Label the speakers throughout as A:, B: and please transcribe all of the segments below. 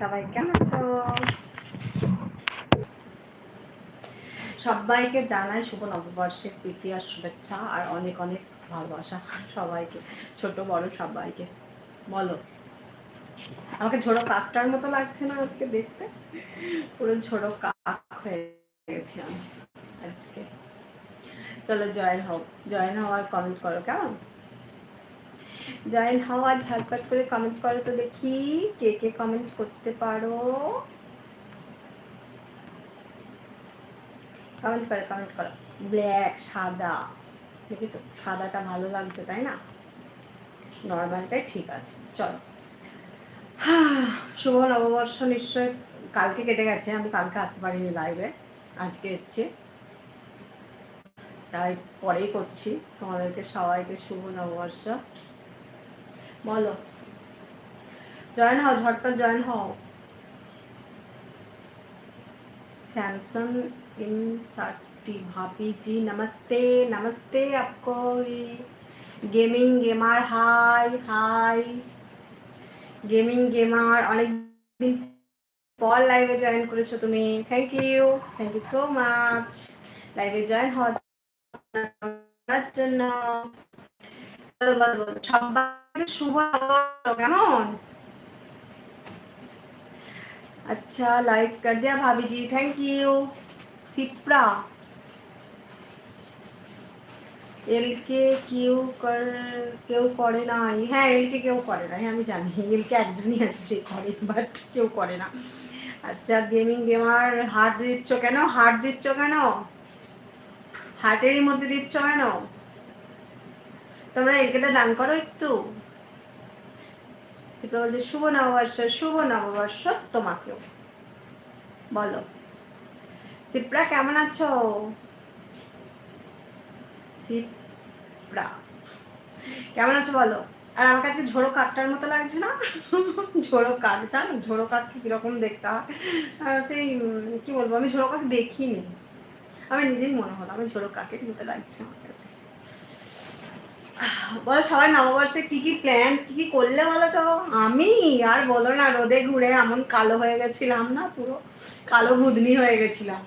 A: সবাই কেমন আছো? সবাইকে জানাই শুভ নববর্ষের প্রীতি আর শুভেচ্ছা আর অনেক অনেক ভালোবাসা সবাইকে, ছোট, বড় সবাইকে। বলো, আমাকে ঝোড়ো কাকটার মতো লাগছে না আজকে দেখতে? পুরো ঝোড়ো কাক হয়ে গেছি আমি আজকে। চলো জয়েন হও জয়েন হওয়ার কমেন্ট করো, কেমন? জয়েন হও আর ঝটপট করে কমেন্ট করো তো দেখি কে কে কমেন্ট করতে পারো। কমেন্ট করো কমেন্ট করো। ব্ল্যাক সাদা। দেখেছ সাদাটা ভালো লাগছে, তাই না? নর্মালটাই ঠিক আছে, চলো। শুভ নববর্ষ নিশ্চয় কালকে কেটে গেছে, আমি কালকে আসতে পারিনি লাইভে আজকে এসছি। তাই পরেই করছি। তোমাদেরকে সবাইকে শুভ নববর্ষ। বলো জয়েন হও ঝটপট জয়েন হও सैमसंग इन थर्टी भाभी जी नमस्ते नमस्ते आपको gaming gamer hi hi gaming gamer অনেকদিন পর লাইভে জয়েন করেছো তুমি thank you thank you so much লাইভে জয়েন হওয়ার জন্য সবাইকে শুভ নববর্ষ, কেমন अच्छा लाइक कर दिया भाभी जी थैंक यू सिप्रा এলকে কেউ কর কেউ করে নাই হ্যাঁ এলকে কেউ করে না হ্যাঁ আমি জানি এলকে একজনই আছে সে করে বাট কেউ করে না আচ্ছা গেমিং গেমার হার্ট দিচ্ছ কেন হার্ট দিচ্ছ কেন হার্টেরই মধ্যে দিচ্ছ কেন তোমরা এলকেটা দান করো একটু বলছে শুভ নববর্ষ শুভ নববর্ষ তোমাকেও। বলো। সিপ্রা, কেমন আছো? সিপ্রা। কেমন আছো বলো? আর আমার কাছে ঝোড়ো কাকটার মতো লাগছে না? ঝোড়ো কাক, জানো? ঝোড়ো কাককে কীরকম দেখতে হয়? সেই কি বলব? আমি ঝোড়ো কাক দেখিনি। আমি নিজেই মনে হলো, আমি ঝোড়ো কাকের মতো লাগছে আমার কাছে। বলো সবাই নববর্ষে কি কি প্ল্যান কি কি করলে বলো তো আমি আর বলো না, রোদে ঘুরে এমন কালো হয়ে গেছিলাম না পুরো? কালো ভুদনি হয়ে গেছিলাম।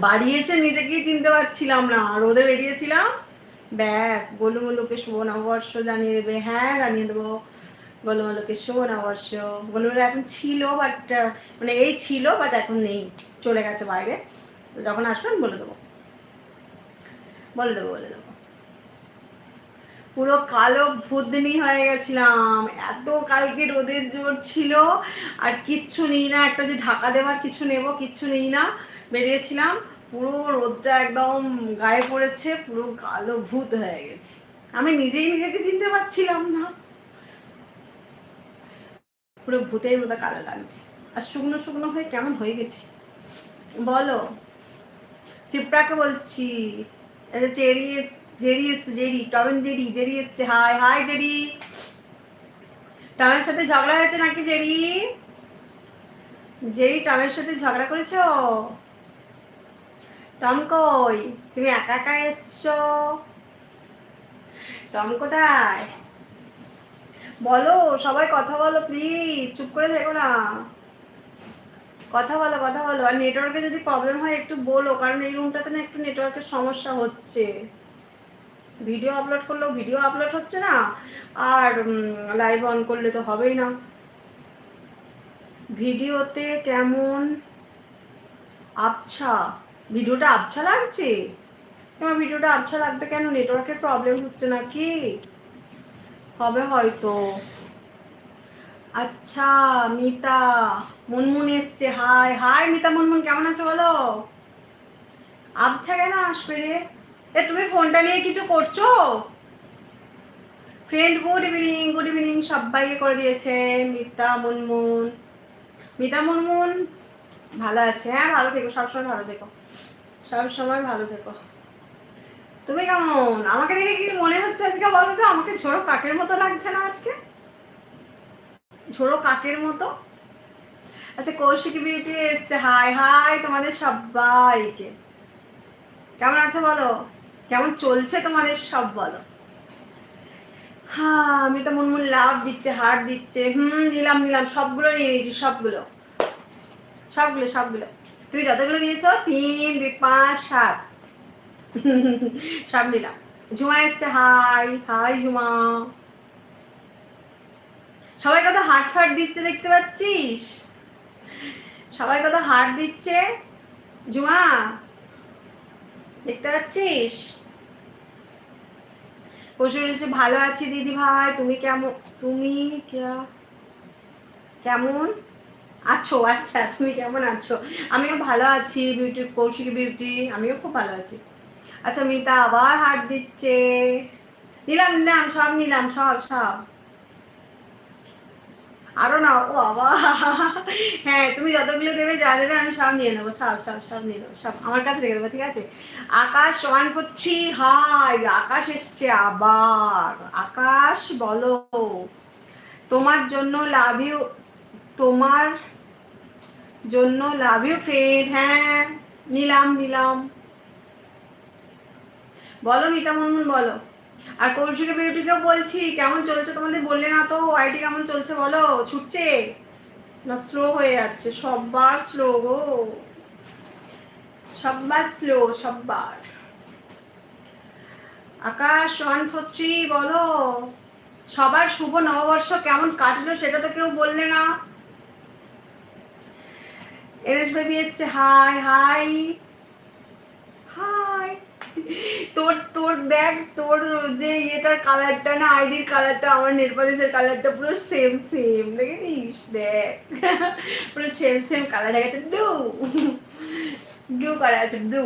A: বাড়ি এসে নিজেকেই চিনতে পারছিলাম না। রোদে বেরিয়েছিলাম, ব্যাস, গোলুমলুকে শুভ নববর্ষ জানিয়ে দেবে। হ্যাঁ জানিয়ে দেবো। গোলুমলুকে শুভ নববর্ষ। গোলুমলু এখন ছিল বাট মানে এই ছিল বাট এখন নেই। চলে গেছে বাইরে। যখন আসবেন বলে দেবো। বলে দেবো বলে দেবো। পুরো কালো ভূতনি হয়ে গেছিলাম। এত কালকে রোদের জোর ছিল, আর কিচ্ছু নেই না। একটা যে ঢাকা দেওয়ার কিছু নেব, কিচ্ছু নেই না। বেরিয়েছিলাম, পুরো রোদটা একদম গায়ে পড়েছে, পুরো কালো ভূত হয়ে গেছে। আমি নিজেই নিজেকে চিনতে পারছিলাম না। পুরো ভূতের মতো কালো লাগছে। আর শুকনো শুকনো হয়ে কেমন হয়ে গেছি? বলো, চিপড়াকে বলছি চেরি জেরি এসছে, Jerry, Tom and Jerry Jerry এসছে, হাই হাই, জেরি। টমের সাথে ঝগড়া হয়েছে নাকি জেরি? জেরি, টমের সাথে ঝগড়া করেছ? টম কই? তুমি একা একা এসছো? টম কোথায়? বলো, সবাই কথা বলো প্লিজ চুপ করে দেখো না। কথা বলো কথা বলো। আর নেটওয়ার্কে যদি প্রবলেম হয়, একটু বলো, কারণ এই রুমটাতে না একটু নেটওয়ার্কের সমস্যা হচ্ছে। ভিডিও আপলোড করলেও ভিডিও আপলোড হচ্ছে না, আর লাইভ অন করলে তো হবেই না। ভিডিওতে কেমন আচ্ছা ভিডিওটা আচ্ছা লাগছে? তোমার ভিডিওটা আচ্ছা লাগবে কেন? নেটওয়ার্কের প্রবলেম হচ্ছে নাকি? হবে হয়তো। আচ্ছা মিতা মুনমুন এসছে। হাই হাই মিতা মুনমুন, কেমন আছো বলো? আচ্ছা কেন আসবে রে? এ, তুমি ফোনটা নিয়ে কিছু করছ? Friend good evening good evening সবাইকে করে দিয়েছে, মিতা, মুনমুন। মিতা, মুনমুন, ভালো আছে? হ্যাঁ ভালো থেকো, সবসময় ভালো থেকো। সবসময় ভালো থেকো। তুমি কেমন? আমাকে দেখে কি মনে হচ্ছে আজকে বলো তো? আমাকে ঝোড়ো কাকের মতো লাগছে না আজকে? ঝোড়ো কাকের মতো? আচ্ছা কৌশিক বিউটি এসছে। হাই হাই তোমাদের সবাইকে। কেমন আছো বলো? কেমন চলছে তোমাদের সব বলো। হ্যাঁ আমি তো মন মন লাভ দিচ্ছে হার্ট দিচ্ছে, হুম, নিলাম নিলাম, সবগুলো নিয়ে নিয়েছি, সবগুলো। সবগুলো সবগুলো। তুই যতগুলো দিয়েছ? তিন, দুই, পাঁচ, সাত। সব নিলাম। ঝুমা এসছে হাই হাই ঝুমা। সবাই কত হাট ফাট দিচ্ছে দেখতে পাচ্ছিস? সবাই কত হার্ট দিচ্ছে? জুমা দেখতে পাচ্ছিস? বলেছে, ভালো আছি দিদি ভাই, তুমি কেমন তুমি কেমন আছো? আচ্ছা তুমি কেমন আছো? আমিও ভালো আছি বিউটি কৌশিকী বিউটি আমিও খুব ভালো আছি। আচ্ছা মিতা আবার হাট দিচ্ছে। নিলাম নিলাম, সব নিলাম, সব সব। আরও না ও বাবা হ্যাঁ তুমি যতগুলো দেবে যা দেবে আমি সব নিয়ে নেব, সব সব সব নিয়ে নেব, সব আমার কাছে রেখে দেবো, ঠিক আছে? Akash one four three hi Akash এসছে আবার। আকাশ, বলো, তোমার জন্য লাভ ইউ তোমার জন্য লাভ ইউ ফ্রেন্ড হ্যাঁ নিলাম নিলাম। বলো, মিতা মুনমুন, বলো। আর কৌশিকা বিউটিকেও বলছি, কেমন চলছে তোমাদের? বললে না তো আইটি কেমন চলছে বলো? ছুটছে? না স্লো হয়ে যাচ্ছে। সববার স্লো গো। সববার স্লো সববার। আকাশ, ওয়ান, ফোর, থ্রি, বলো। সবার শুভ নববর্ষ কেমন কাটলো সেটা তো কেউ বললে না। এনএস বেবি এসছে। Hi hi. তোর তোর দেখ, তোর যে ইয়েটার কালারটা না আইডির কালারটা আমার নেলপালিশের কালারটা পুরো সেম সেম দেখেছিস দেখ, পুরো সেম সেম কালার হয়ে গেছে। ব্লু ব্লু কালার আছে ব্লু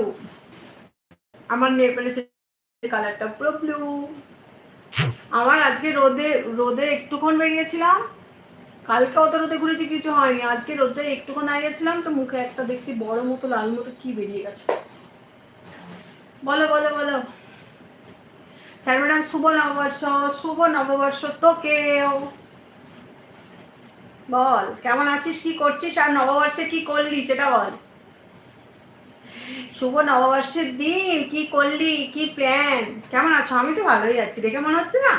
A: আমার নেলপালিশের কালারটা পুরো ব্লু আমার আজকে রোদে রোদে একটুক্ষণ বেরিয়েছিলাম। কালকে অত রোদে ঘুরেছি, কিছু হয়নি। আজকে রোদে একটুক্ষণ দাঁড়িয়েছিলাম, তো মুখে একটা দেখছি বড় মতো, লাল মতো কি বেরিয়ে গেছে। বলো বলো বলো। স্যার ম্যাডাম শুভ নববর্ষ শুভ নববর্ষ তোকেও। বল, কেমন আছিস, কি করছিস, আর নববর্ষে কি করলি, সেটা বল। শুভ নববর্ষের দিন, কি করলি, কি প্ল্যান কেমন আছো? আমি তো ভালোই আছি, দেখে মনে হচ্ছে না?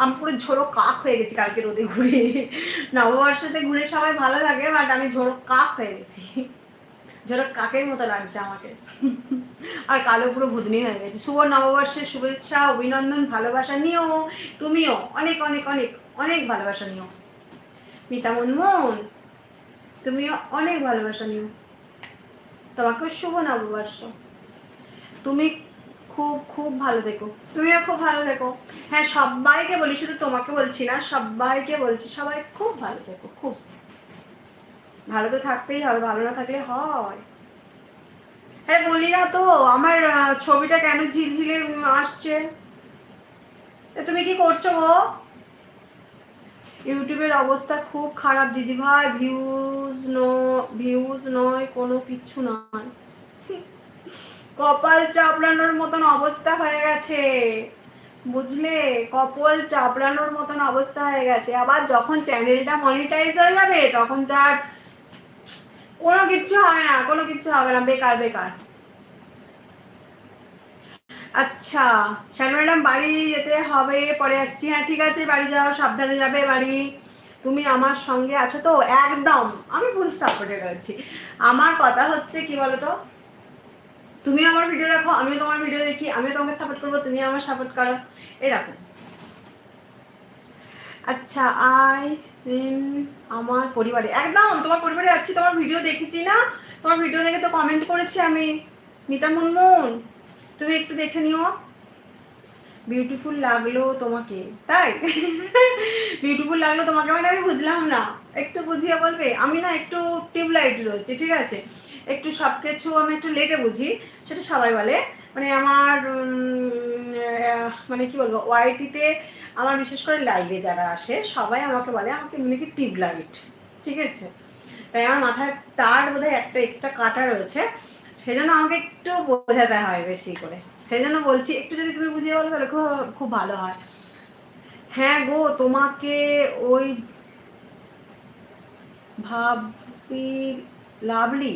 A: আমি পুরো ঝোড়ো কাক হয়ে গেছি কালকে রোদে ঘুরে। নববর্ষতে ঘুরে সবাই ভালো লাগে বাট আমি ঝোড়ো কাক হয়ে গেছি। ঝোড়ো কাকের মতো লাগছে আমাকে। আর কালো পুরো ভুদনি হয়ে গেছে। শুভ নববর্ষের শুভেচ্ছা, অভিনন্দন, ভালোবাসা নিও তুমিও অনেক অনেক অনেক অনেক ভালোবাসা নিও। মিতা মনমোহন তুমিও অনেক ভালোবাসা নিও। তোমাকেও শুভ নববর্ষ। তুমি খুব খুব ভালো থেকো। তুমিও খুব ভালো থেকো। হ্যাঁ সবাইকে বলি, শুধু তোমাকে বলছি না, সবাইকে বলছি, সবাই খুব ভালো থেকো, খুব। ভালো তো থাকতেই হবে, ভালো না থাকলে হয়। হ্যাঁ বলি না তো, আমার ছবিটা কেন ঝিলঝিলে আসছে? তুমি কি করছ গো? ইউটিউবের অবস্থা খুব খারাপ দিদি ভাই ভিউজ নো, ভিউজ নয়, কোনো কিছু নয়। কপাল চাপড়ানোর মতন অবস্থা হয়ে গেছে। বুঝলে? কপাল চাপড়ানোর মতন অবস্থা হয়ে গেছে। আবার যখন চ্যানেলটা মনিটাইজ হয়ে যাবে, তখন তো আর কোনো কিচ্ছু হবে না, কোনো কিচ্ছু হবে না, বেকার বেকার। আচ্ছা শ্যান ম্যাডাম, বাড়ি যেতে হবে, পরে আসছি। হ্যাঁ ঠিক আছে, বাড়ি যাও, সাবধানে যাবে বাড়ি। তুমি আমার সঙ্গে আছো তো? একদম, আমি ফুল সাপোর্টে রয়েছি। আমার কথা হচ্ছে কি বলতো? তুমি আমার ভিডিও দেখো আমি তোমার ভিডিও দেখি আমি তোমাকে সাপোর্ট করব, তুমি আমার সাপোর্ট করো। এরকম। আচ্ছা মিন আমার পরিবারে, একদম, তোমার পরিবারে আছি, তোমার ভিডিও দেখেছি না? তোমার ভিডিও দেখে তো কমেন্ট করেছি আমি। মিতা মুনমুন, তুমি একটু দেখে নিও। বিউটিফুল লাগল তোমাকে, তাই? বিউটিফুল লাগল তোমাকে মানে আমি বুঝলাম না। একটু বুঝিয়ে বলবে? আমি না একটু টিউবলাইট রয়েছে, ঠিক আছে? একটু সব কিছু আমি একটু লেটে বুঝি, সেটা সবাই বলে। মানে আমার মানে কি বলব ওয়াইটিতে আমার বিশেষ করে লাইভে যারা আসে, সবাই আমাকে বলে, আমাকে এমনি কি টিউবলাইট? ঠিক আছে? তাই আমার মাথায় তার বোধহয় একটা এক্সট্রা কাটা রয়েছে। সেজন্য আমাকে একটু বোঝাতে হয় বেশি করে। সেই জন্য বলছি, একটু যদি তুমি বুঝিয়ে বলো তাহলে খুব খুব ভালো হয়। হ্যাঁ গো, তোমাকে ওই ভাবি লাভলি?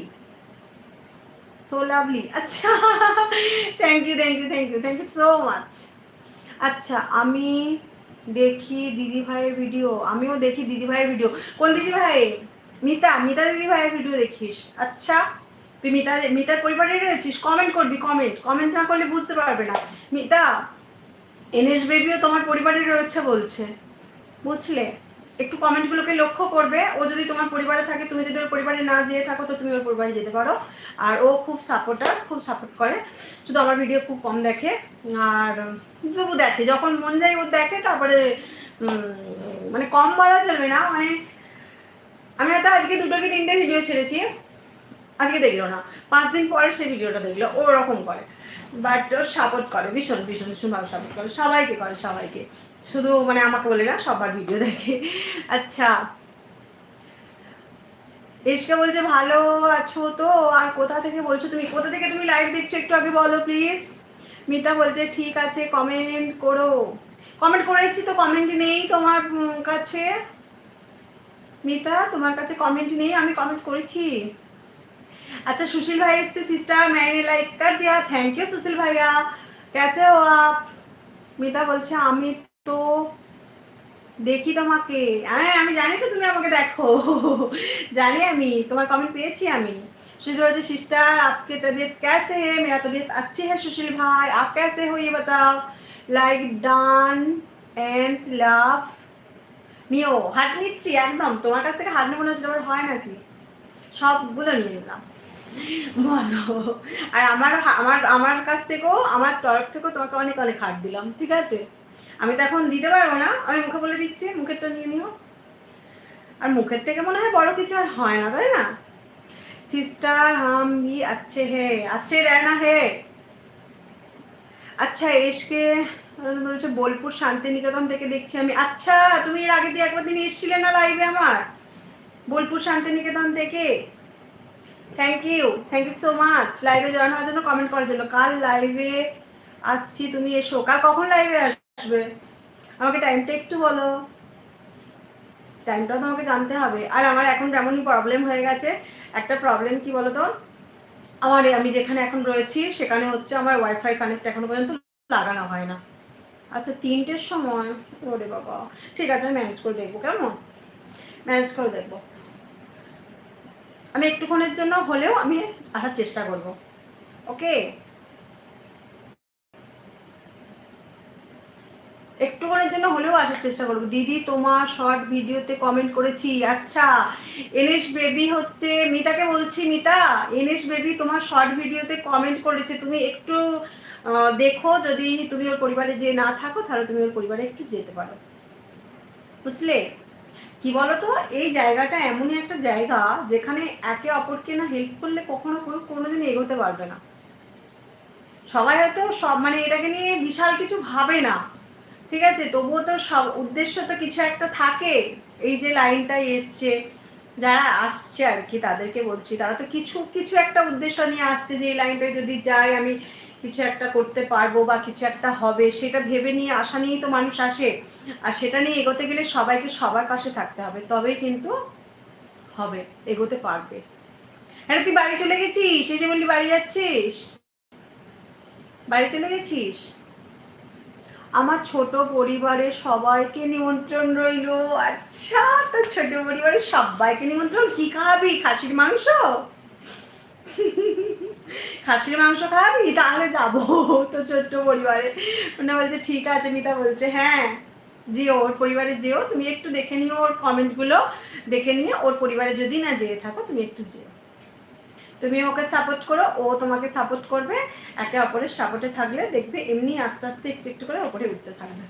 A: সো লাভলি আচ্ছা thank you thank you thank you thank you so much আচ্ছা আমি দেখি দিদি ভাইয়ের ভিডিও আমিও দেখি দিদি ভাইয়ের ভিডিও কোন দিদি ভাই? মিতা মিতা দিদি ভাইয়ের ভিডিও দেখিস। আচ্ছা তুই মিতা মিতার পরিবারে রয়েছিস? কমেন্ট করবি কমেন্ট কমেন্ট না করলে বুঝতে পারবে না। মিতা এনএস বেবিও তোমার পরিবারে রয়েছে বলছে। বুঝলে? একটু কমেন্টগুলোকে লক্ষ্য করবে। ও যদি তোমার পরিবারে থাকে, তুমি যদি ওর পরিবারে না যেয়ে থাকো, তো তুমি ওর পরিবারে যেতে পারো। আর ও খুব সাপোর্টার খুব সাপোর্ট করে। শুধু আমার ভিডিও খুব কম দেখে। আর তবু দেখে, যখন মন যায় ও দেখে, তারপরে মানে কম বলা চলবে না। মানে আমি হয়তো আজকে দুটো কি তিনটে ভিডিও ছেড়েছি। আজকে দেখল না। পাঁচ দিন পরে সে ভিডিওটা দেখল। ওরকম করে। বাট ওর সাপোর্ট করে, ভীষণ ভীষণ ভীষণ সাপোর্ট করে। সবাইকে করে, সবাইকে। শুধু মানে আমাকে বলে না সবার ভিডিও দেখে আচ্ছা এসকে বলছে ভালো আছো তো আর কোথা থেকে বলছো তুমি কোথা থেকে তুমি লাইভ দেখছো একটু আগে বলো প্লিজ মিতা বলছে ঠিক আছে কমেন্ট করো কমেন্ট করেছি তো কমেন্ট নেই তোমার উম, কাছে মিতা তোমার কাছে কমেন্ট নেই আমি কমেন্ট করেছি अच्छा सुशील भाई से सिस्टर मैंने लाइक कर दिया थैंक यू सुशील भैया कैसे हो आप মিতা বলছে আমি তো দেখি তোমাকে। আমি জানি তো তুমি আমাকে দেখো। জানি আমি, তোমার কমেন্ট পেয়েছি আমি। शुरू हो सिस्टर आपकी तबीयत कैसे है मेरा तबीयत अच्छी है सुशील भाई आप कैसे हो ये बताओ लाइक লাভ নিও। হাত নিচ্ছি, একদম। তোমার কাছ থেকে হাত নেব না, সেটা হয় নাকি? সবগুলো নিয়ে নিলাম। বলো। আর আমার আমার আমার কাছ থেকেও, আমার তরফ থেকেও তোমাকে অনেক অনেক হাট দিলাম, ঠিক আছে? আমি তো এখন দিতে পারব না। আমি মুখে বলে দিচ্ছি, মুখেরটা নিয়ে নিও। আর মুখের থেকে মনে হয় বড় কিছু আর হয় না, তাই না? সিস্টার হাম ভি আচ্ছে হে আচ্ছে রেনা হে। আচ্ছা এসকে বলছে বোলপুর শান্তিনিকেতন থেকে দেখছি আমি। আচ্ছা তুমি এর আগে দিয়ে একবার দিন এসছিলে না লাইভে আমার? বোলপুর শান্তিনিকেতন থেকে। Thank you thank you so much লাইভে জয়েন হওয়ার জন্য কমেন্ট করার জন্য। কাল লাইভে আসছি, তুমি এসো। কাল কখন লাইভে আস আসবে। আমাকে টাইমটা একটু বলো। টাইমটাও তোমাকে জানতে হবে। আর আমার এখন যেমনই প্রবলেম হয়ে গেছে। একটা প্রবলেম কি বলো তো আমার আমি যেখানে এখন রয়েছি, সেখানে হচ্ছে আমার ওয়াইফাই কানেক্ট এখনও পর্যন্ত লাগানো হয় না। আচ্ছা তিনটের সময়? ওরে বাবা। ঠিক আছে, আমি ম্যানেজ করে দেখব, কেমন? ম্যানেজ করে দেখব। আমি একটুক্ষণের জন্য হলেও আমি আসার চেষ্টা করব। ওকে একটুক্ষণের জন্য হলেও আসার চেষ্টা করব। দিদি, তোমার শর্ট ভিডিওতে কমেন্ট করেছি। আচ্ছা এনএস বেবি হচ্ছে, মিতাকে বলছি, মিতা এনএস বেবি তোমার শর্ট ভিডিওতে কমেন্ট করেছে। তুমি একটু দেখো, যদি তুমি ওর পরিবারে যে না থাকো, তাহলে তুমি ওর পরিবারে একটু যেতে পারো। বুঝলে? কি বলতো? এই জায়গাটা এমনই একটা জায়গা, যেখানে একে অপরকে না হেল্প করলে কখনো কেউ কোনোদিন এগোতে পারবে না। সবাই হয়তো সব মানে এটাকে নিয়ে বিশাল কিছু ভাবে না। ঠিক আছে? তবুও তো সব উদ্দেশ্য তো কিছু একটা থাকে। এই যে লাইনটা এসছে, যারা আসছে আর কি তাদেরকে বলছি, তারা তো কিছু কিছু একটা উদ্দেশ্য নিয়ে আসছে যে এই লাইনটায় যদি যাই আমি কিছু একটা করতে পারব বা কিছু একটা হবে, সেটা ভেবে নিয়ে, আশা নিয়েই তো মানুষ আসে। আর সেটা নিয়ে এগোতে গেলে সবাইকে সবার পাশে থাকতে হবে, তবেই কিন্তু হবে, এগোতে পারবে। হ্যাঁ তুই বাড়ি চলে গেছিস? এই যে বললি বাড়ি যাচ্ছিস? বাড়ি চলে গেছিস? আমার ছোট পরিবারের সবাইকে নিমন্ত্রণ রইল। আচ্ছা তো ছোট পরিবারের সবাইকে নিমন্ত্রণ? কি খাওয়াবি খাসির মাংস? খাসির মাংস খাওয়াবি তাহলে যাব তো ছোট্ট পরিবারে। মানে বলছে, ঠিক আছে, মিতা বলছে হ্যাঁ যেও, ওর পরিবারে যেও। তুমি একটু দেখে নিও ওর কমেন্টগুলো দেখে নিয়ে ওর পরিবারে যদি না যেয়ে থাকো, তুমি একটু যেও। তুমি ওকে সাপোর্ট করো, ও তোমাকে সাপোর্ট করবে। একে অপরের সাপোর্টে থাকলে দেখবে এমনি আস্তে আস্তে একটু একটু করে ওপরে উঠতে থাকবে।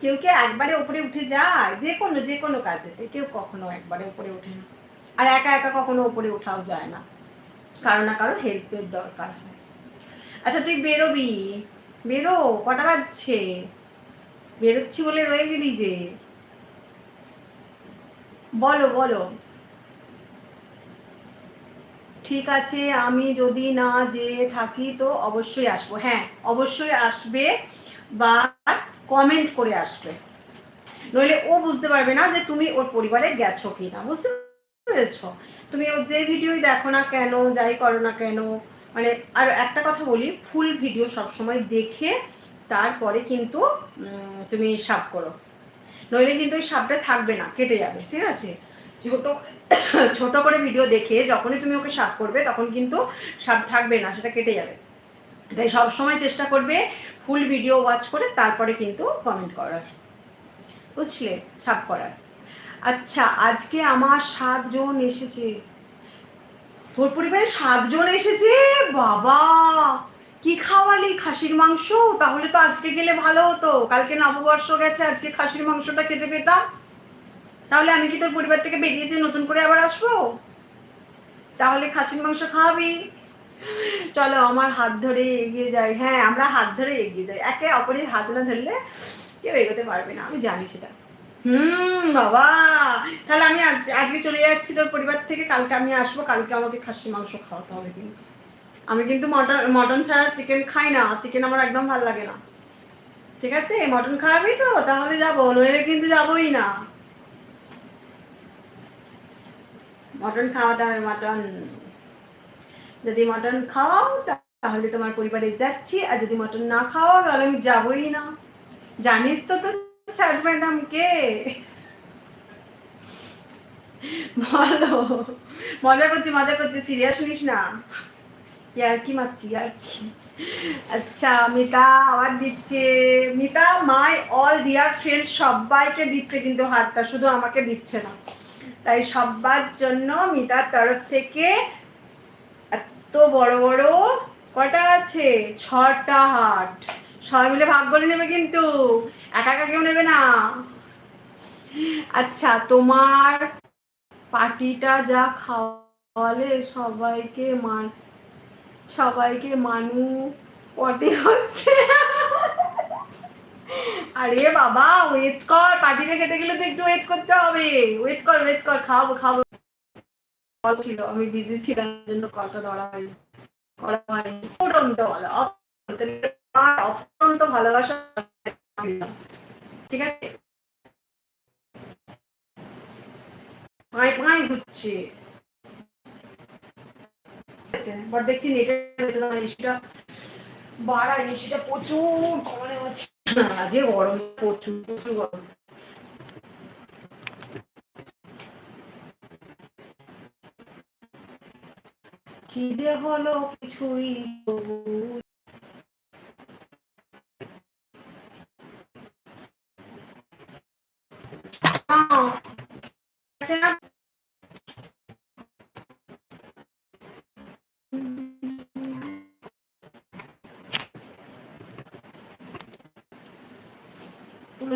A: কেউ কে একবারে উপরে উঠে যায়, যে কোনো যে কোনো কাজে। কেউ কখনো একবারে উপরে ওঠে না। আর একা একা কখনো উপরে ওঠাও যায় না। কারও না কারও হেল্পের দরকার হয়। আচ্ছা তুই বেরোবি। বেরো, কটা বাজছে? বেরোচ্ছি বলে রয়ে গেলি যে বলো বলো। ঠিক আছে, আমি যদি না যেয়ে থাকি তো অবশ্যই আসব। হ্যাঁ অবশ্যই আসবে বা কমেন্ট করে আসবে। নইলে ও বুঝতে পারবে না যে তুমি ওর পরিবারে গেছো কিনা। বুঝতে পেরেছ? তুমি ওর যে ভিডিওই দেখো না কেন, যাই করো না কেন মানে আর একটা কথা বলি, ফুল ভিডিও সবসময় দেখে তারপরে কিন্তু তুমি সাপ করো। নইলে কিন্তু ওই সাপটা থাকবে না, কেটে যাবে, ঠিক আছে? ছোট ছোট করে ভিডিও দেখে যখনই তুমি ওকে সাপ করবে তখন কিন্তু সাপ থাকবে না, সেটা কেটে যাবে। তাই সবসময় চেষ্টা করবে ফুল ভিডিও ওয়াচ করে তারপরে কিন্তু কমেন্ট করার। বুঝলে? সাপ করার। আচ্ছা আজকে আমার সাতজন এসেছে। তোর পরিবারে সাতজন এসেছে? বাবা! কি খাওয়ালি? খাসির মাংস? তাহলে তো আজকে গেলে ভালো হতো। কালকে নববর্ষ গেছে, আজকে খাসির মাংসটা খেতে পেতাম। তাহলে আমি কি তোর পরিবার থেকে বেরিয়েছে নতুন করে আবার আসব? তাহলে খাসির মাংস খাওয়াবি। চলো, আমার হাত ধরে এগিয়ে যাই। হ্যাঁ আমরা হাত ধরে এগিয়ে যাই। একে অপরের হাত না ধরলে কেউ এগোতে পারবে না। আমি জানি সেটা। হুম, বাবা। তাহলে আমি আজ- আজকে চলে যাচ্ছি তোর পরিবার থেকে। কালকে আমি আসব। কালকে আমাকে খাসি মাংস খাওয়াতে হবে কিন্তু। আমি কিন্তু মটন মটন ছাড়া চিকেন খাই না। চিকেন আমার একদম ভালো লাগে না। ঠিক আছে? মটন খাওয়াবি তো? তাহলে যাব। নইলে কিন্তু যাবোই না। মটন খাওয়াতে হবে মটন। যদি মটন খাওয়াও তাহলে তোমার পরিবারে যাচ্ছি, আর যদি মটন না খাওয়াও তাহলে আমি যাবোই না। জানিস তো তো স্যার ম্যাডাম কে বলো, মজা করছি মজা করছি, সিরিয়াস নিস না? ইয়ার কি মারছি ইয়ার কি আচ্ছা মিতা আবার দিচ্ছে। Mita, my all dear friend সবাইকে দিচ্ছে, কিন্তু হাতটা শুধু আমাকে দিচ্ছে না। তাই সবার জন্য মিতার তরফ থেকে এত বড় বড় কটা আছে? ছটা হাট। সবাই মিলে ভাগ করে নেবে কিন্তু। একা একা কেউ নেবে না। আচ্ছা তোমার পার্টিটা যা খাওয়ালে সবাইকে মান সবাইকে মানু পটে হচ্ছে। আরে বাবা ওয়েট কর পার্টিতে খেতে গেলে তো একটু ওয়েট করতে হবে। ওয়েট কর ওয়েট কর খাওয়াবো খাব। কল ছিল, আমি বিজি ছিলাম জন্য কলটা ধরা হয়নি। করা হয়নি। অফুরন্ত ভালো অফুরন্ত ভালোবাসা। ঠিক আছে? পাঁই পাঁই ঘুরছে। বাট দেখছি নেটের এসিটা বাড়া এসিটা প্রচুর গরমে আছে। আজকে গরম প্রচুর প্রচুর গরম। কি যে হলো কিছুই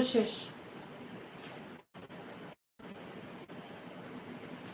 A: শেষ।